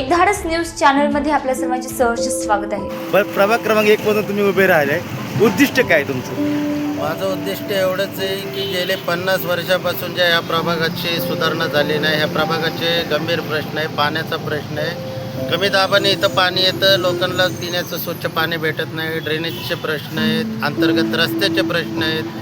एक धाडस न्यूज चॅनलमध्ये आपल्या सर्वांचे सहर्ष स्वागत आहे. बरं प्रभाग क्रमांक एक पासून तुम्ही उभे राहिले. उद्दिष्ट काय तुमचं? माझं उद्दिष्ट एवढंच आहे की गेले पन्नास वर्षापासून ज्या ह्या प्रभागाची सुधारणा झाली नाही ह्या प्रभागाचे गंभीर प्रश्न आहे पाण्याचा प्रश्न आहे. कमी दाबाने इथं पाणी येतं लोकांना पिण्याचं स्वच्छ पाणी भेटत नाही ड्रेनेजचे प्रश्न आहेत अंतर्गत रस्त्याचे प्रश्न आहेत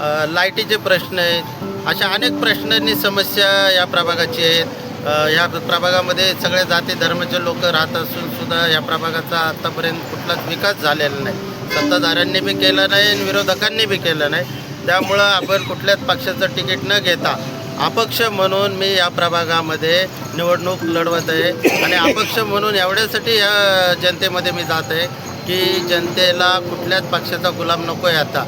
अ, लाईटीचे प्रश्न आहेत. अशा अनेक प्रश्नांनी समस्या या प्रभागाची आहेत. ह्या प्रभागामध्ये सगळ्या जाती धर्माचे लोक राहत असून सुद्धा या प्रभागाचा आत्तापर्यंत कुठलाच विकास झालेला नाही. सत्ताधाऱ्यांनी बी केला नाही आणि विरोधकांनी बी केलं नाही. त्यामुळं आपण कुठल्याच पक्षाचं तिकीट न घेता अपक्ष म्हणून मी या प्रभागामध्ये निवडणूक लढवत आहे. आणि अपक्ष म्हणून एवढ्यासाठी या जनतेमध्ये मी जात आहे की जनतेला कुठल्याच पक्षाचा गुलाम नको आहे आता.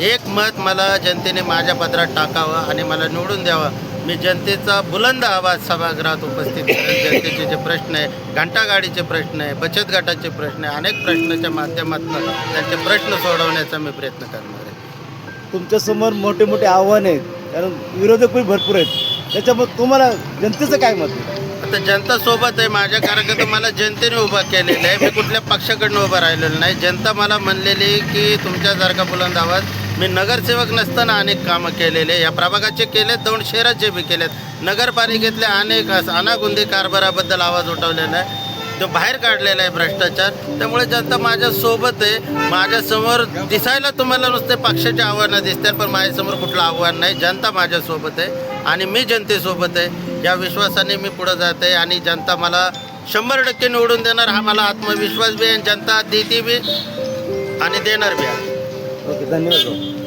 एक मत मला जनतेने माझ्या पदरात टाकावं आणि मला निवडून द्यावं. मी जनतेचा बुलंद आवाज सभागृहात उपस्थित करेन. जनतेचे जे प्रश्न आहे घंटागाडीचे प्रश्न आहे बचत गटाचे प्रश्न आहे अनेक प्रश्नाच्या माध्यमातून त्यांचे प्रश्न सोडवण्याचा मी प्रयत्न करणार आहे. तुमच्यासमोर मोठे मोठे आव्हान आहेत कारण विरोधक पण भरपूर आहेत. त्याच्यामुळे तुम्हाला जनतेचं काय मत आहे? आता जनता सोबत आहे माझ्या कारण का तर मला जनतेने उभा केलेलं आहे. मी कुठल्या पक्षाकडनं उभं राहिलेलं नाही. जनता मला म्हणलेली की तुमच्यासारखा बुलंद आवाज मी नगरसेवक नसताना अनेक कामं केलेले या प्रभागाचे केलेत दोन शहराचे बी केलेत. नगरपालिकेतल्या अनेक अनागुंदी कारभाराबद्दल आवाज उठवलेला आहे. तो बाहेर काढलेला आहे भ्रष्टाचार. त्यामुळे जनता माझ्यासोबत आहे. माझ्यासमोर दिसायला तुम्हाला नुसते पक्षाचे आव्हानं दिसतात पण माझ्यासमोर कुठलं आव्हान नाही. जनता माझ्यासोबत आहे आणि मी जनतेसोबत आहे. या विश्वासाने मी पुढं जात आहे आणि जनता मला शंभर टक्के निवडून देणार. हा मला आत्मविश्वास बी आहे आणि जनता देते बी आणि देणार बी आहे. ओके धन्यवाद भाऊ.